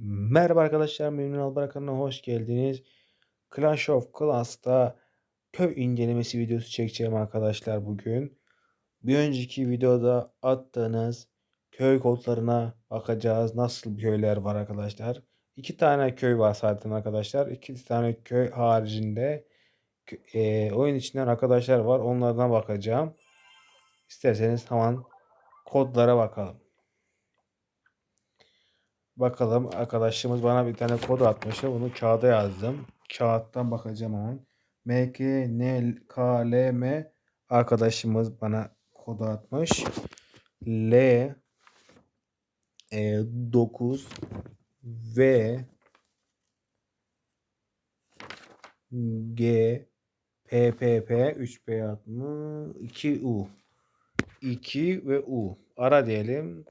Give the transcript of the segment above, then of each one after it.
Merhaba arkadaşlar, Memnun Albar kanalına hoş geldiniz. Clash of Clans'ta köy incelemesi videosu çekeceğim arkadaşlar bugün. Bir önceki videoda attığınız köy kodlarına bakacağız. Nasıl köyler var arkadaşlar. İki tane köy var zaten arkadaşlar. İki tane köy haricinde e, oyun içinden arkadaşlar var. Onlardan bakacağım. İsterseniz hemen kodlara bakalım. Bakalım arkadaşımız bana bir tane kod atmıştı. Bunu kağıda yazdım. Kağıttan bakacağım hemen. MK NKLM arkadaşımız bana kodu atmış. L e, 9 V G P P P 3 P 60 2 U 2 ve U ara diyelim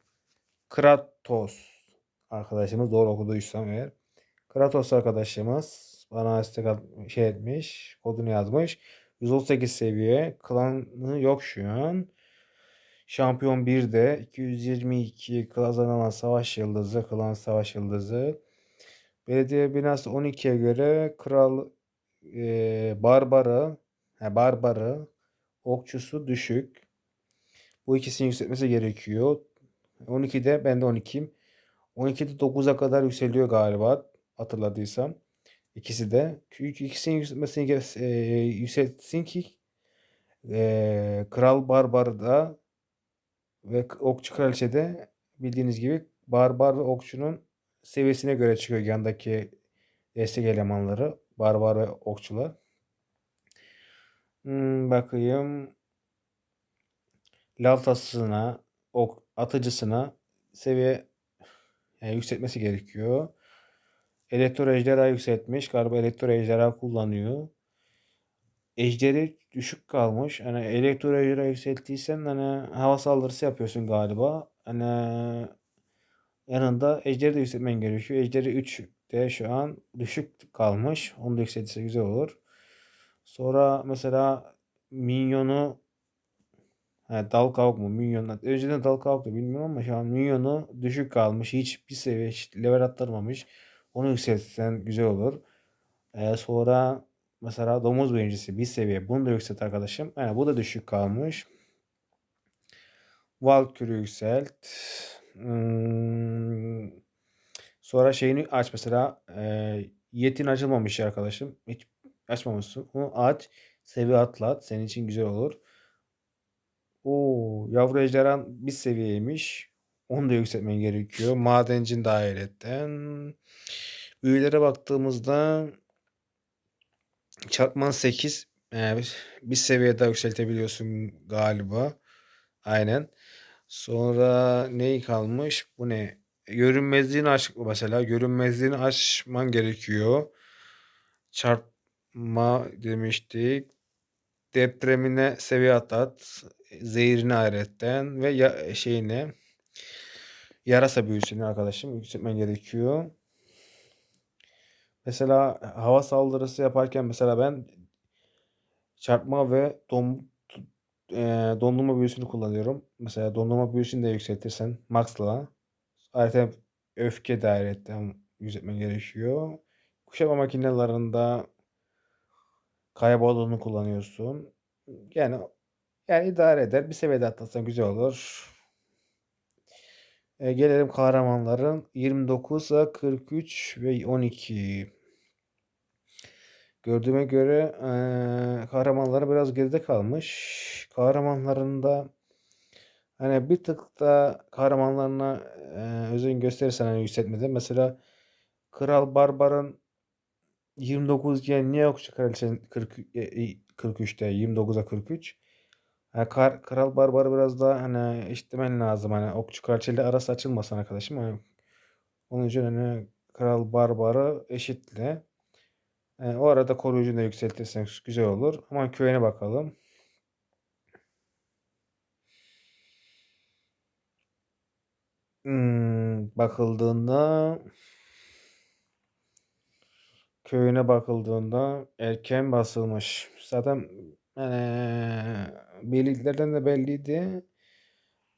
Kratos arkadaşımız doğru okuduysam eğer. Kratos arkadaşımız bana istek şey etmiş. Kodunu yazmış. 118 seviye. Klanı yok şu an. Şampiyon 1'de 222 kazanılan savaş yıldızı, klan savaş yıldızı. Belediye binası 12'ye göre kral e, barbarı, he, barbarı, okçusu düşük. Bu ikisini yükseltmesi gerekiyor. 12'de ben de 12'yim. 12'de 9'a kadar yükseliyor galiba hatırladıysam. İkisi de. Çünkü ikisinin yükselmesini e, yükseltsin ki e, Kral Barbar'da ve Okçu Kraliçe'de bildiğiniz gibi Barbar ve Okçu'nun seviyesine göre çıkıyor yandaki destek elemanları. Barbar ve Okçular. Hmm, bakayım. Lavtasına, ok, atıcısına seviye yani yükseltmesi gerekiyor. Elektro ejderha yükseltmiş. Galiba elektro ejderha kullanıyor. Ejderi düşük kalmış. Hani elektro ejderha yükselttiysen hani hava saldırısı yapıyorsun galiba. Hani yanında ejderi de yükseltmen gerekiyor. Ejderi 3 de şu an düşük kalmış. Onu da yükseltirse güzel olur. Sonra mesela minyonu He, dal kavuk mu? Minyonlar. Önceden dal kavuktu bilmiyorum ama şu an minyonu düşük kalmış. Hiç bir seviye level attırmamış. Onu yükseltsen güzel olur. Ee, sonra mesela domuz birincisi bir seviye. Bunu da yükselt arkadaşım. Yani bu da düşük kalmış. Valkyrie yükselt. Hmm. Sonra şeyini aç mesela. E, yetin açılmamış arkadaşım. Hiç açmamışsın. Onu aç. Seviye atlat. Senin için güzel olur. Oo, yavru ejderhan bir seviyeymiş. Onu da yükseltmen gerekiyor. Madencin dairetten. Büyülere baktığımızda çarpman 8 yani bir seviye daha yükseltebiliyorsun galiba. Aynen. Sonra neyi kalmış? Bu ne? Görünmezliğini aç mesela. Görünmezliğini açman gerekiyor. Çarpma demiştik. Depremine seviye atlat zehrini ayrıyetten ve ya, şeyine yarasa büyüsünü arkadaşım yükseltmen gerekiyor. Mesela hava saldırısı yaparken mesela ben çarpma ve dom, e, dondurma büyüsünü kullanıyorum. Mesela dondurma büyüsünü de yükseltirsen max'la ayrıca öfke dairetten yükseltmen gerekiyor. Kuşatma makinelerinde kaybolduğunu kullanıyorsun. Yani yani idare eder. Bir seviyede atlatsan güzel olur. E, gelelim kahramanların 29'a 43 ve 12. Gördüğüme göre e, kahramanları biraz geride kalmış. Kahramanlarında hani bir tık da kahramanlarına e, özen gösterirsen hani yükseltmede. Mesela Kral Barbar'ın 29 iken niye yoksa kraliçenin 40, e, 43'te 29'a 43? Yani Kar, Kral Barbar'ı biraz daha hani işlemen lazım. Hani okçu kraliçeyle arası açılmasın arkadaşım. Hani onun için hani Kral Barbar'ı eşitle. Yani o arada koruyucunu da yükseltirsen güzel olur. Ama köyüne bakalım. Hmm, bakıldığında köyüne bakıldığında erken basılmış. Zaten yani birliklerden de belliydi.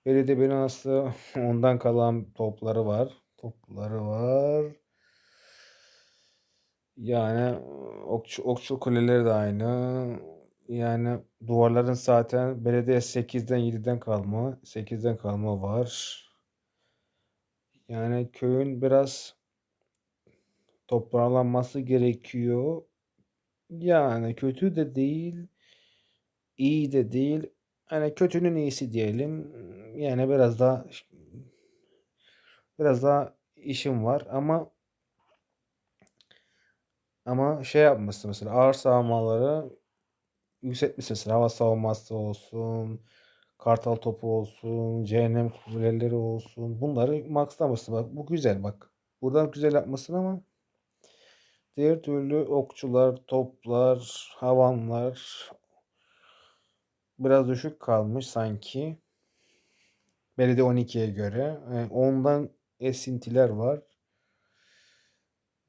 Belediye binası ondan kalan topları var. Topları var. Yani okçu, okçu kuleleri de aynı. Yani duvarların zaten belediye 8'den 7'den kalma. 8'den kalma var. Yani köyün biraz toparlanması gerekiyor. Yani kötü de değil, iyi de değil. Hani kötünün iyisi diyelim. Yani biraz daha biraz daha işim var ama ama şey yapması mesela ağır savunmaları yükseltmiş mesela hava savunması olsun, kartal topu olsun, cehennem kuleleri olsun. Bunları maxlaması bak. Bu güzel bak. Buradan güzel yapmasın ama diğer türlü okçular, toplar, havanlar biraz düşük kalmış sanki. Belediye 12'ye göre. E, ondan esintiler var.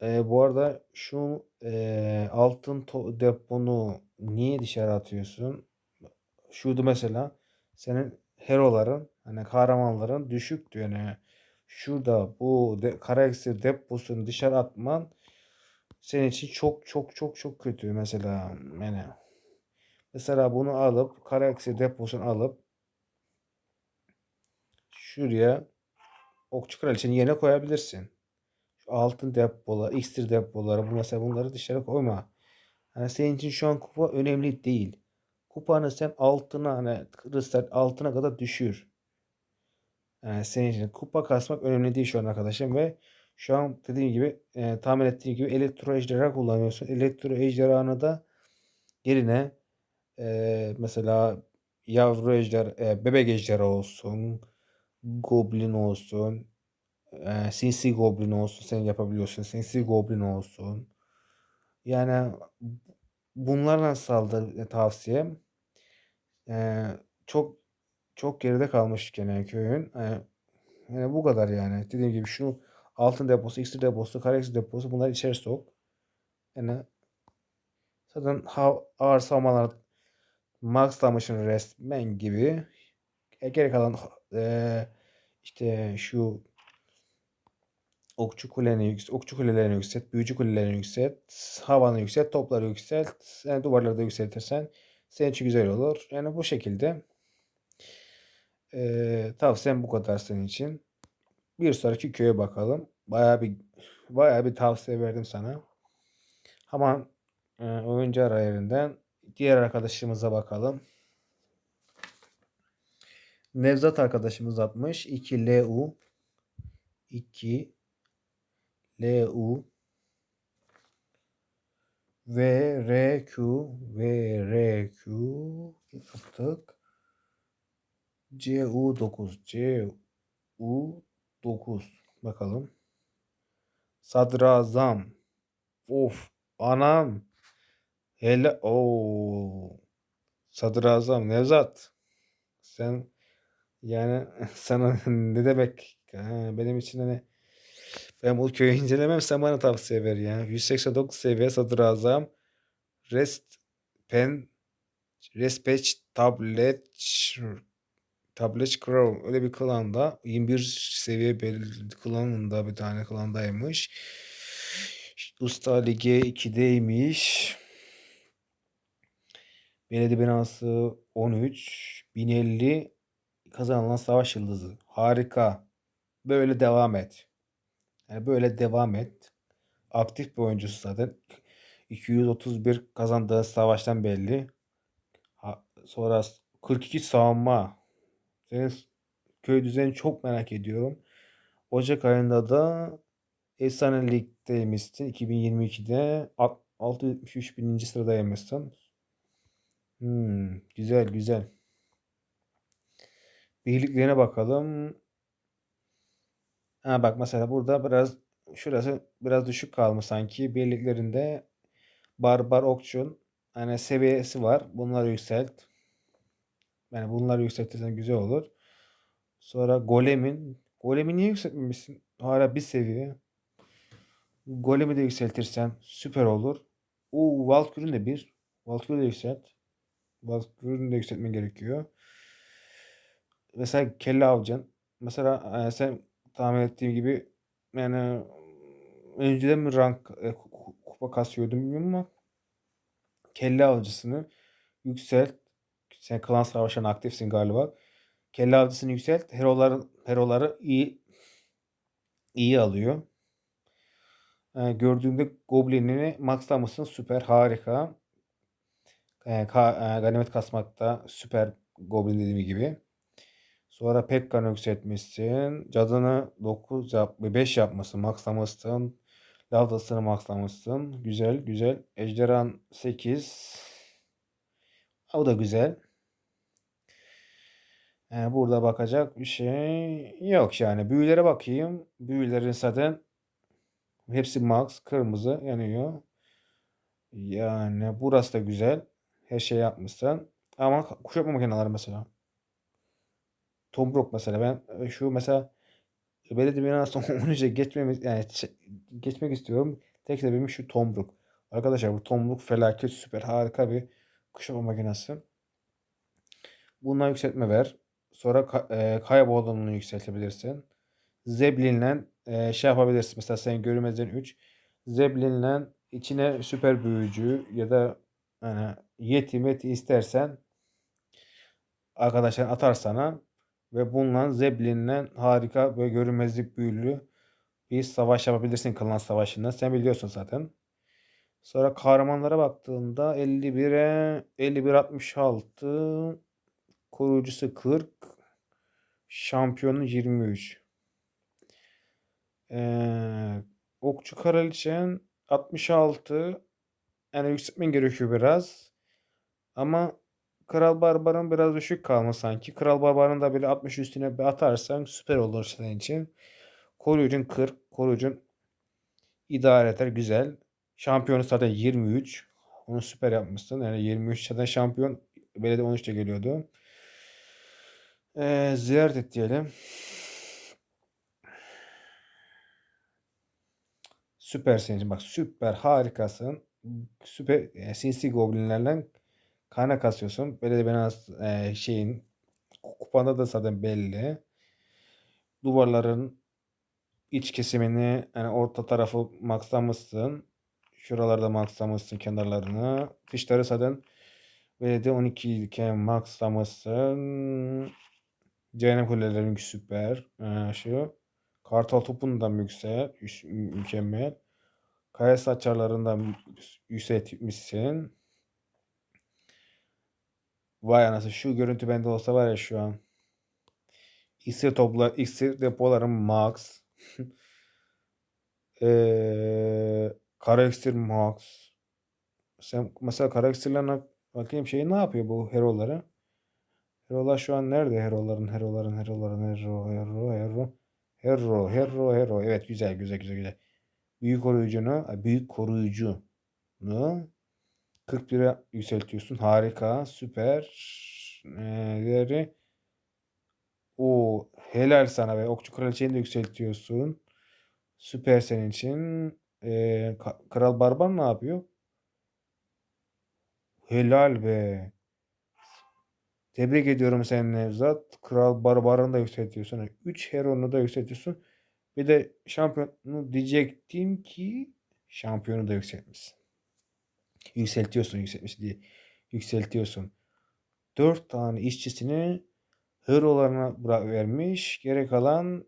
E, bu arada şu e, altın deponu niye dışarı atıyorsun? Şurada mesela senin heroların hani kahramanların düşüktü yani. Şurada bu de, kara eksi deposunu dışarı atman senin için çok çok çok çok kötü mesela yani. Mesela bunu alıp kara eksi deposunu alıp şuraya okçu kraliçenin yerine koyabilirsin. Şu altın depolar, iksir depoları bu mesela bunları dışarı koyma. Hani senin için şu an kupa önemli değil. Kupanı sen altına hani kristal altına kadar düşür. Yani senin için kupa kasmak önemli değil şu an arkadaşım ve şu an dediğim gibi e, tahmin ettiğim gibi elektro ejderha kullanıyorsun. Elektro ejderhanı da yerine e, mesela yavru ejder, e, bebek ejderha olsun, goblin olsun, e, sinsi goblin olsun sen yapabiliyorsun. Sinsi goblin olsun. Yani bunlarla saldı tavsiyem. E, çok çok geride kalmış gene köyün. E, yani bu kadar yani. Dediğim gibi şunu altın deposu, iksir deposu, kara iksir deposu bunları içeri sok. Yani zaten ha- ağır savunmalar maxlamışın resmen gibi. E, geri kalan e, işte şu okçu kulelerini yükselt, okçu kulelerini yükselt, büyücü kulelerini yükselt, havanı yükselt, topları yükselt, yani duvarları da yükseltirsen senin için güzel olur. Yani bu şekilde e, tavsiyem bu kadar senin için. Bir sonraki köye bakalım. Bayağı bir bayağı bir tavsiye verdim sana. Hemen e, oyuncu arayerinden diğer arkadaşımıza bakalım. Nevzat arkadaşımız atmış. 2 LU 2 LU V R Q V R Q yaptık. CU9 CU9 bakalım. Sadrazam. Of anam. Hele o Sadrazam Nevzat. Sen yani sana ne demek ha, benim için hani ben bu köyü incelemem sen bana tavsiye ver ya. 189 seviye sadrazam. Rest pen Respect tablet tablet crow öyle bir klanda 21 seviye belli klanında bir tane klandaymış. Usta Ligi 2'deymiş. Belediye binası 13. 1050 kazanılan savaş yıldızı. Harika. Böyle devam et. Yani böyle devam et. Aktif bir oyuncusu zaten. 231 kazandığı savaştan belli. Ha, sonra 42 savunma. Senin köy düzeni çok merak ediyorum. Ocak ayında da Efsane Lig'deymişsin. 2022'de 673 bininci sıradaymışsın. Hmm, güzel güzel. Birliklerine bakalım. Ha bak mesela burada biraz şurası biraz düşük kalmış sanki. Birliklerinde Barbar Okçun hani seviyesi var. Bunları yükselt. Yani bunları yükseltirsen güzel olur. Sonra Golem'in Golem'i niye yükseltmemişsin? Hala bir seviye. Golem'i de yükseltirsen süper olur. O Valkyrie'nin de bir. Valkyrie'yi de yükselt. Valkyrie'ni de yükseltmen gerekiyor. Mesela kelle avcın. Mesela e, sen tahmin ettiğim gibi yani önceden mi rank e, kupa kasıyordum bilmiyorum ama kelle avcısını yükselt. Sen klan savaşına aktifsin galiba. Kelle avcısını yükselt. Heroları, heroları iyi iyi alıyor. Ee, gördüğümde Goblin'ini maxlamışsın. Süper. Harika. Ee, ka, e, ganimet kasmakta süper Goblin dediğim gibi. Sonra Pekkan'ı yükseltmişsin. Cadını 9 yap 5 yapmışsın. Maxlamışsın. Lavdasını maxlamışsın. Güzel güzel. Ejderhan 8. O da güzel. Ee, burada bakacak bir şey yok yani. Büyülere bakayım. Büyülerin zaten hepsi max. Kırmızı yanıyor. Yani burası da güzel. Her şey yapmışsın. Ama kuşatma makineleri mesela. Tombruk mesela ben şu mesela belediye binasından 13'e geçmemiz yani geçmek istiyorum. Tek sebebim şu Tombruk. Arkadaşlar bu Tombruk felaket süper harika bir kuşatma makinesi. Bundan yükseltme ver. Sonra ka e, yükseltebilirsin. Zeblin'le e, şey yapabilirsin. Mesela sen görmezden 3. Zeblin'le içine süper büyücü ya da yani yeti meti istersen arkadaşlar atar sana ve bununla Zeblin'le harika böyle görünmezlik büyülü bir savaş yapabilirsin klan savaşında. Sen biliyorsun zaten. Sonra kahramanlara baktığında 51'e 51 66 koruyucusu 40 şampiyonu 23 ee, Okçu Kraliçen 66 yani yükseltmen gerekiyor biraz. Ama Kral Barbar'ın biraz düşük kalma sanki. Kral Barbar'ın da böyle 60 üstüne bir atarsan süper olur senin için. Koruyucun 40. Koruyucun idare eder. Güzel. Şampiyonu zaten 23. Onu süper yapmışsın. Yani 23 zaten şampiyon. Belediye 13'te geliyordu. Ee, ziyaret et diyelim. Süpersin. Bak süper harikasın. Süper yani sinsi goblinlerle kana kasıyorsun. Böyle de ben e, şeyin kupanda da zaten belli. Duvarların iç kesimini yani orta tarafı maxlamışsın. Şuralarda maxlamışsın kenarlarını. Dışları zaten böyle de 12 iken maxlamışsın. Cehennem kulelerin süper. Ee, şu. Kartal topunu da yüksel. Mükemmel. Kaya saçarlarından yükseltmişsin. Vay anasını şu görüntü bende olsa var ya şu an. İksir toplar, iksir depolarım max. ee, kara max. Sen mesela kara bakayım şey ne yapıyor bu heroları? Herolar şu an nerede? Heroların, heroların, heroların, hero, hero, hero. Hero, hero, hero. Evet güzel, güzel, güzel, güzel. Büyük koruyucunu, büyük koruyucunu 41'e yükseltiyorsun. Harika, süper. Ee, o helal sana ve okçu kraliçeni de yükseltiyorsun. Süper senin için. Ee, Kral Barbar ne yapıyor? Helal be. Tebrik ediyorum seni Nevzat. Kral Barbar'ını da yükseltiyorsun. 3 Heron'u da yükseltiyorsun. Bir de şampiyonu diyecektim ki şampiyonu da yükseltmişsin. Yükseltiyorsun yükseltmiş diye. Yükseltiyorsun. 4 tane işçisini Hero'larına bırak vermiş. Geri kalan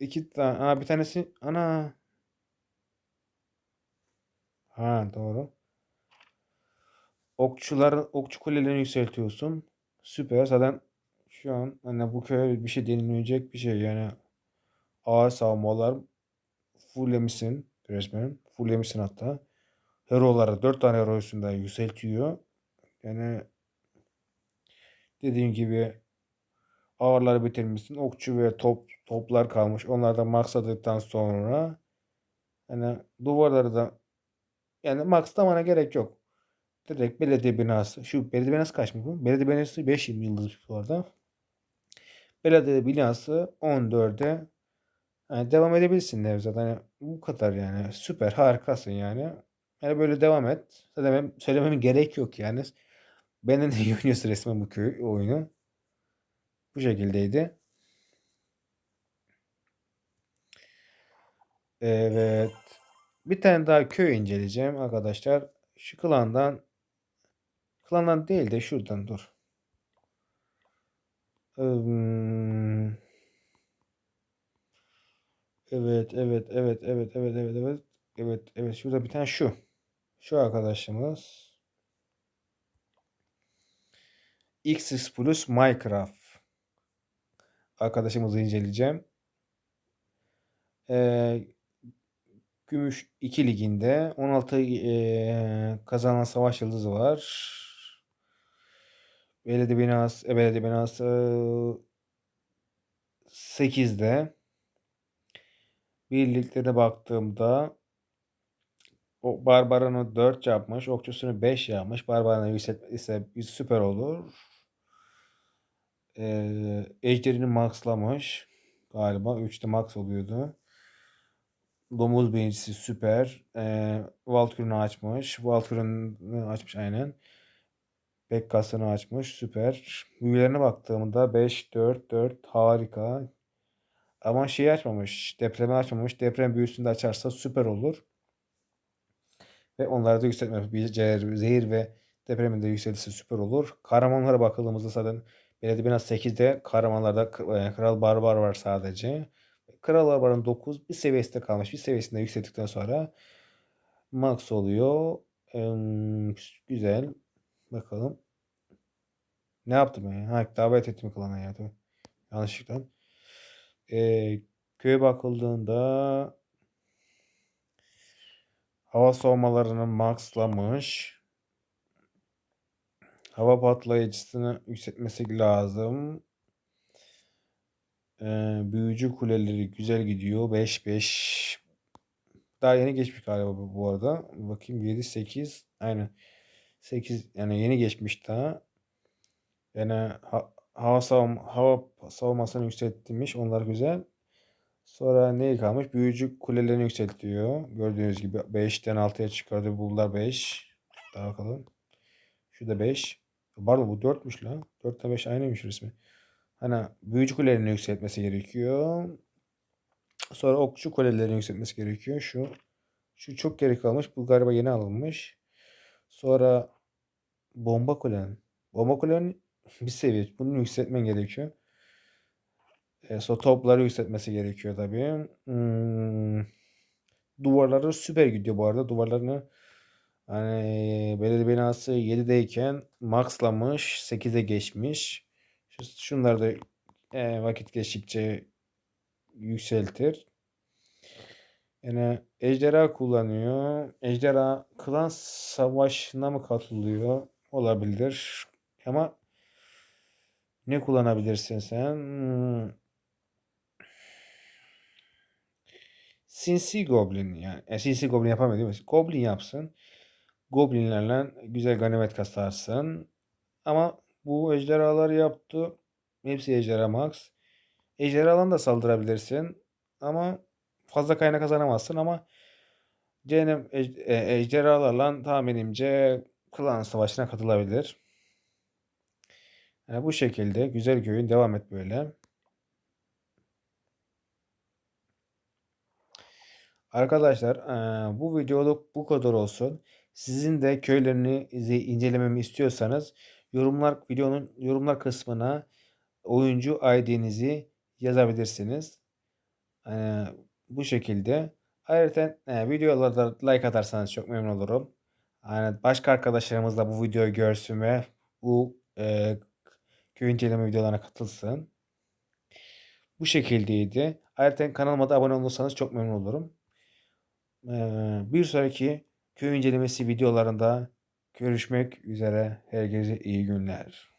iki tane. Aa, bir tanesi ana. Ha doğru. Okçuların okçu kulelerini yükseltiyorsun. Süper. Zaten şu an hani bu köye bir şey denilmeyecek bir şey yani ağır savunmalar fulllemişsin resmen. Fulllemişsin hatta. Hero'ları 4 tane hero üstünden yükseltiyor. Yani dediğim gibi ağırları bitirmişsin. Okçu ve top toplar kalmış. Onlardan maksadıktan sonra yani duvarları da yani maxlamana gerek yok. Direkt belediye binası. Şu belediye binası kaç mı bu? Belediye binası 5 yıldız bu arada. Belediye binası 14'e yani devam edebilirsin Nevzat. Hani bu kadar yani. Süper harikasın yani. Yani böyle devam et. Zaten benim söylememe gerek yok yani. Benden de oynuyorsun resmen bu köy oyunu. Bu şekildeydi. Evet. Bir tane daha köy inceleyeceğim arkadaşlar. Şu klandan klandan değil de şuradan dur. Hmm. Evet, evet, evet, evet, evet, evet, evet. Evet, evet. Şurada bir tane şu. Şu arkadaşımız. XX Plus Minecraft. Arkadaşımızı inceleyeceğim. Ee, Gümüş 2 liginde 16 ee, kazanan savaş yıldızı var. Belediye binası, e, belediye binası 8'de. Birliklere baktığımda o Barbaran'ı 4 yapmış. Okçusunu 5 yapmış. Barbaran'ı yükselt ise süper olur. Ee, Ejder'ini maxlamış. Galiba 3'te max oluyordu. Domuz birincisi süper. Ee, Valkyrie'ni açmış. Valkyrie'ni açmış aynen. Bekkas'ını açmış. Süper. Büyülerine baktığımda 5, 4, 4 harika. Ama şeyi açmamış. Depremi açmamış. Deprem büyüsünü de açarsa süper olur. Ve onları da yükseltme. Bir zehir, ve depremin de yükselirse süper olur. Kahramanlara bakıldığımızda zaten Belediye Binası 8'de kahramanlarda e, Kral Barbar var sadece. Kral Barbar'ın 9 bir seviyesinde kalmış. Bir seviyesinde yükselttikten sonra max oluyor. Ee, güzel. Bakalım. Ne yaptım ya? Ha, davet ettim klan hayatı. Yanlışlıkla. Ee, köye bakıldığında hava soğumalarını maxlamış. Hava patlayıcısını yükseltmesi lazım. Ee, büyücü kuleleri güzel gidiyor. 5-5. Daha yeni geçmiş galiba bu arada. Bakayım 7-8. Aynen. 8 yani yeni geçmiş daha. Yani ha, hava savun hava savunmasını yükseltmiş. Onlar güzel. Sonra ne kalmış? Büyücü kulelerini yükseltiyor. Gördüğünüz gibi 5'ten 6'ya çıkardı. Bunlar 5. Daha bakalım. Şu da 5. Pardon bu 4'müş lan. 4 ile 5 aynıymış resmi. Hani büyücü kulelerini yükseltmesi gerekiyor. Sonra okçu kulelerini yükseltmesi gerekiyor. Şu şu çok geri kalmış. Bu galiba yeni alınmış. Sonra bomba kulen. Bomba kulenin bir seviye. Bunu yükseltmen gerekiyor. E, so topları yükseltmesi gerekiyor tabii. Hmm. Duvarları süper gidiyor bu arada. Duvarlarını hani belediye binası 7'deyken maxlamış. 8'e geçmiş. Şunları da e, vakit geçtikçe yükseltir. Yani ejderha kullanıyor. Ejderha klan savaşına mı katılıyor? Olabilir. Ama ne kullanabilirsin sen? Hmm. Sinsi Goblin yani. E, sinsi Goblin yapamıyor değil mi? Goblin yapsın. Goblinlerle güzel ganimet kasarsın. Ama bu ejderhalar yaptı. Hepsi ejderha max. Ejderhalan da saldırabilirsin. Ama fazla kaynak kazanamazsın ama cehennem e, ejderhalarla tahminimce klan savaşına katılabilir. Yani bu şekilde güzel köyün devam et böyle. Arkadaşlar bu videoluk bu kadar olsun. Sizin de köylerini incelememi istiyorsanız yorumlar videonun yorumlar kısmına oyuncu ID'nizi yazabilirsiniz. bu şekilde. Ayrıca e, videolarda like atarsanız çok memnun olurum. Yani başka arkadaşlarımız da bu videoyu görsün ve bu e, köy inceleme videolarına katılsın. Bu şekildeydi. Ayrıca kanalıma da abone olursanız çok memnun olurum. Ee, bir sonraki köy incelemesi videolarında görüşmek üzere. Herkese iyi günler.